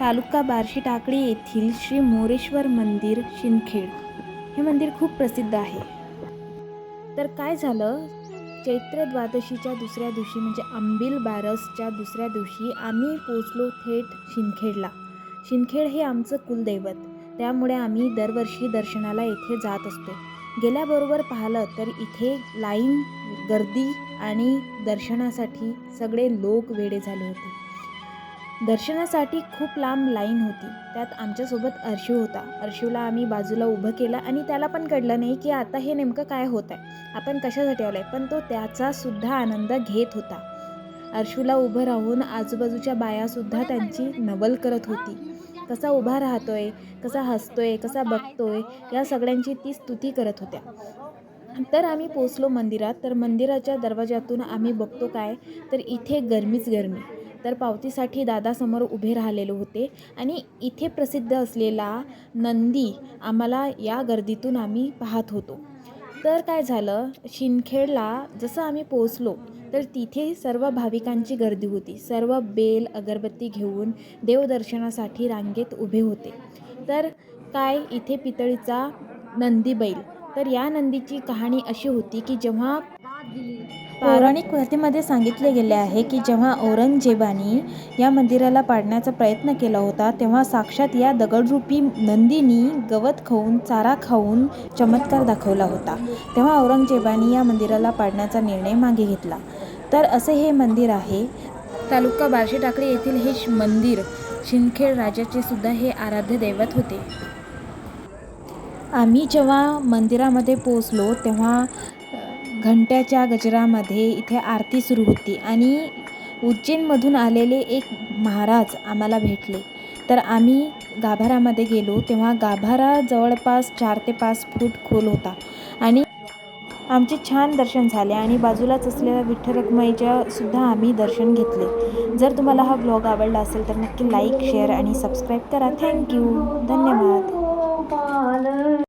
तालुका बार्शी टाकळी येथील श्री मोरेश्वर मंदिर शिंदखेड. हे मंदिर खूप प्रसिद्ध आहे. तर काय झालं? चैत्र द्वादशीच्या दुसऱ्या दिवशी म्हणजे आंबील बारसच्या दुसऱ्या दिवशी आम्ही पोचलो थेट शिंदखेडला. शिंदखेड हे आमचं कुलदैवत. त्यामुळे आम्ही दरवर्षी दर्शनाला येथे जात असतो. गेल्याबरोबर पाहिलं तर इथे लाईन गर्दी आणि दर्शनासाठी सगळे लोक वेडे झाले होते. दर्शनासाठी खूप लांब लाईन होती. त्यात आमच्यासोबत अर्शिव होता. अर्शिवला आम्ही बाजूला उभं केलं आणि त्याला पण कळलं नाही की आता हे नेमकं काय होत आहे आपण कशासाठी आलो आहे पण तो त्याचासुद्धा आनंद घेत होता. अर्शूला उभं राहून आजूबाजूच्या बायासुद्धा त्यांची नवल करत होती. कसा उभा राहतोय कसा हसतोय कसा बघतोय या सगळ्यांची ती स्तुती करत होत्या. तर आम्ही पोचलो मंदिरात. तर मंदिराच्या दरवाजातून आम्ही बघतो काय? तर इथे गरमीच गरमी. तर पावतीसाठी दादासमोर उभे राहिलेले होते. आणि इथे प्रसिद्ध असलेला नंदी आम्हाला या गर्दीतून आम्ही पाहत होतो. तर काय झालं? शिंदखेडला जसं आम्ही पोचलो तर तिथे सर्व भाविकांची गर्दी होती. सर्व बेल अगरबत्ती घेऊन देवदर्शनासाठी रांगेत उभे होते. तर काय इथे पितळीचा नंदी बैल? तर या नंदीची कहाणी अशी होती की जेव्हा हो. पौराणिक कथेमध्ये सांगितले गेले आहे की जेव्हा औरंगजेबाने या मंदिराला पाडण्याचा प्रयत्न केला होता तेव्हा साक्षात या दगडरूपी नंदीनी गवत खाऊन चारा खाऊन चमत्कार दाखवला होता. तेव्हा औरंगजेबाने या मंदिराला पाडण्याचा निर्णय मागे घेतला. तर असे हे मंदिर आहे. तालुका बार्शी टाकळी येथील हे मंदिर शिंदखेड राजाचे सुद्धा हे आराध्य दैवत होते. आम्ही जेव्हा मंदिरामध्ये पोचलो तेव्हा घंट्याच्या गजरामध्ये इथे आरती सुरू होती आणि उज्जैनमधून आलेले एक महाराज आम्हाला भेटले. तर आम्ही गाभाऱ्यामध्ये गेलो तेव्हा गाभारा जवळपास चार ते पाच फूट खोल होता आणि आमचे छान दर्शन झाले आणि बाजूलाच असलेल्या विठ्ठल रखुमाईच्या सुद्धा आम्ही दर्शन घेतले. जर तुम्हाला हा ब्लॉग आवडला असेल तर नक्की लाईक शेअर आणि सबस्क्राईब करा. थँक्यू धन्यवाद.